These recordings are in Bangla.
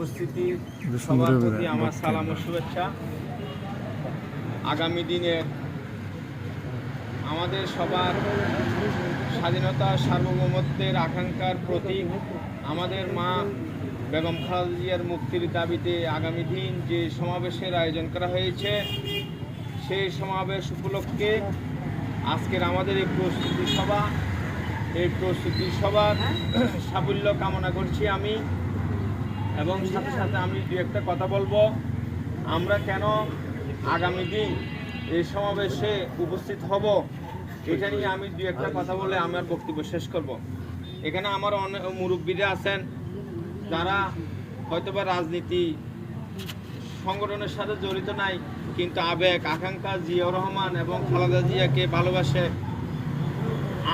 উপস্থিতি সবার প্রতি আমার সালাম ও শুভেচ্ছা। আগামী দিনের আমাদের সবার স্বাধীনতা সার্বভৌমত্বের আকাঙ্ক্ষার প্রতীক আমাদের মা বেগম খালেদা জিয়ার মুক্তির দাবিতে আগামী দিন যে সমাবেশের আয়োজন করা হয়েছে সেই সমাবেশ উপলক্ষে আজকের আমাদের এই প্রস্তুতি সভা এই প্রস্তুতি সভার সাফল্য কামনা করছি আমি। এবং সাথে সাথে আমি দু একটা কথা বলব। আমরা কেন আগামী দিন এই সমাবেশে উপস্থিত হব? এটা নিয়ে আমি দু একটা কথা বলে আমার বক্তব্য শেষ করব। এখানে আমার অনেক মুরব্বীরা আছেন, যারা হয়তোবা রাজনীতি সংগঠনের সাথে জড়িত নাই, কিন্তু আবেগ, আকাঙ্ক্ষা, জিয়াউর রহমান এবং খালেদা জিয়াকে ভালোবাসে।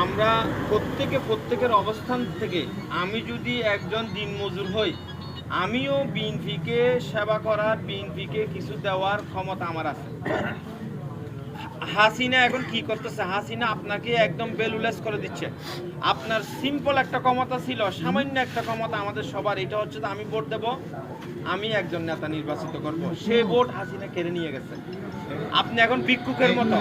আমরা প্রত্যেকে প্রত্যেকের অবস্থান থেকে আমি যদি একজন দিনমজুর হই আমিও বিএনপিকে সেবা করার, বিএনপিকে কিছু দেওয়ার ক্ষমতা আমার আছে। হাসিনা এখন কি করতেছে? হাসিনা আপনাকে একদম বেলুলেস করে দিচ্ছে। আপনার সিম্পল একটা ক্ষমতা ছিল, সামান্য একটা ক্ষমতা আমাদের সবার, এটা হচ্ছে আমি ভোট দেব, আমি একজন নেতা নির্বাচিত করব। সে ভোট হাসিনা কেড়ে নিয়ে গেছে। আপনি এখন ভিক্ষুকের মতো।